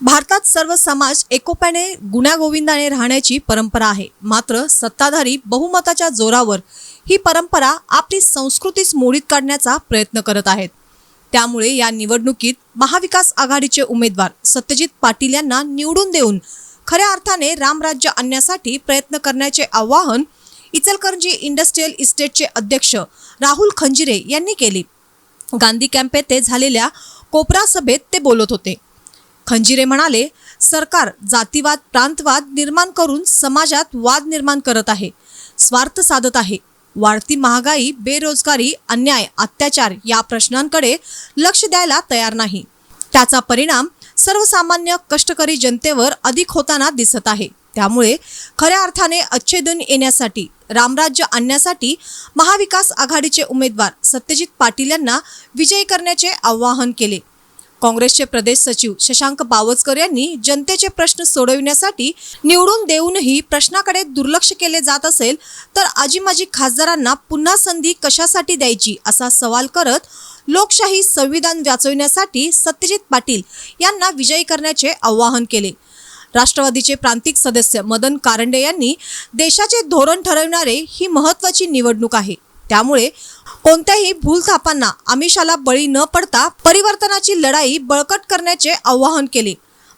भारतात सर्व समाज एकोप्याने गुण्यागोविंदाने राहण्याची परंपरा आहे. मात्र सत्ताधारी बहुमताच्या जोरावर ही परंपरा आपली संस्कृतीच मोडीत काढण्याचा प्रयत्न करत आहेत. त्यामुळे या निवडणुकीत महाविकास आघाडीचे उमेदवार सत्यजित पाटील यांना निवडून देऊन खऱ्या अर्थाने रामराज्य आणण्यासाठी प्रयत्न करण्याचे आवाहन इचलकरंजी इंडस्ट्रीयल इस्टेटचे अध्यक्ष राहुल खंजिरे यांनी केले. गांधी कॅम्प येथे झालेल्या कोपरा सभेत ते बोलत होते. खंजिरे म्हणाले सरकार जातीवाद प्रांतवाद निर्माण करून समाजात वाद निर्माण करत आहे. स्वार्थ साधत आहे. वाढती महागाई बेरोजगारी अन्याय अत्याचार या प्रश्नांकडे लक्ष द्यायला तयार नाही. त्याचा परिणाम सर्वसामान्य कष्टकरी जनतेवर अधिक होताना दिसत आहे. त्यामुळे खऱ्या अर्थाने अच्छेदन येण्यासाठी रामराज्य आणण्यासाठी महाविकास आघाडीचे उमेदवार सत्यजित पाटील यांना विजयी करण्याचे आवाहन केले. काँग्रेसचे प्रदेश सचिव शशांक बावचकर यांनी जनतेचे प्रश्न सोडविण्यासाठी निवडून देऊनही प्रश्नाकडे दुर्लक्ष केले जात असेल तर आजी माजी खासदारांना पुन्हा संधी कशासाठी द्यायची असा सवाल करत लोकशाही संविधान वाचविण्यासाठी सत्यजित पाटील यांना विजयी करण्याचे आवाहन केले. राष्ट्रवादीचे प्रांतिक सदस्य मदन कारंडे यांनी देशाचे धोरण ठरवणारे ही महत्वाची निवडणूक आहे. त्यामुळे कोणत्याही भूलथापांना आमिषाला बळी न पडता परिवर्तनाची लढाई बळकट करण्याचे आवाहन केले.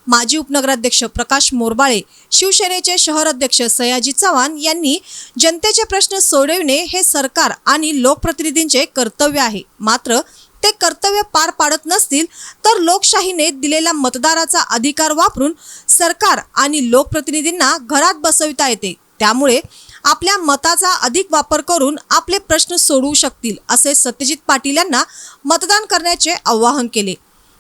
माजी उपनगराध्यक्ष प्रकाश मोरबाळे शिवसेनेचे शहर अध्यक्ष सयाजी चव्हाण यांनी जनतेचे प्रश्न सोडविणे हे सरकार आणि लोकप्रतिनिधींचे कर्तव्य आहे. मात्र ते कर्तव्य पार पाडत नसतील तर लोकशाहीने दिलेला मतदाराचा अधिकार वापरून सरकार आणि लोकप्रतिनिधींना घरात बसविता येते. त्यामुळे आपल्या मताचा अधिक वापर करून आपले प्रश्न सोडवू शकतील असे सत्यजित पाटील यांना मतदान करण्याचे आवाहन केले.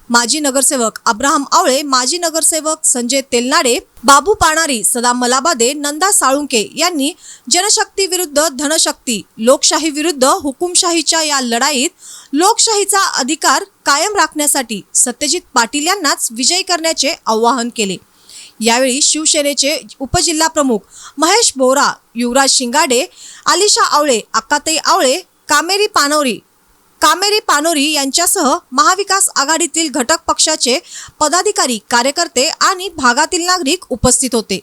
माजी नगरसेवक अब्राहम आवळे माजी नगरसेवक संजय तेलनाडे बाबू पाणारी सदा मलाबादे नंदा साळुंके यांनी जनशक्ती विरुद्ध धनशक्ती लोकशाही विरुद्ध हुकुमशाहीच्या या लढाईत लोकशाहीचा अधिकार कायम राखण्यासाठी सत्यजित पाटील यांनाच विजयी करण्याचे आवाहन केले. यावेळी शिवसेनेचे उपजिल्हा प्रमुख महेश बोरा युवराज शिंगाडे आलिशा आवळे अक्काताई आवळे कामेरी पानोरी कामेरी पानोरी यांच्यासह महाविकास आघाडीतील घटक पक्षाचे पदाधिकारी कार्यकर्ते आणि भागातील नागरिक उपस्थित होते.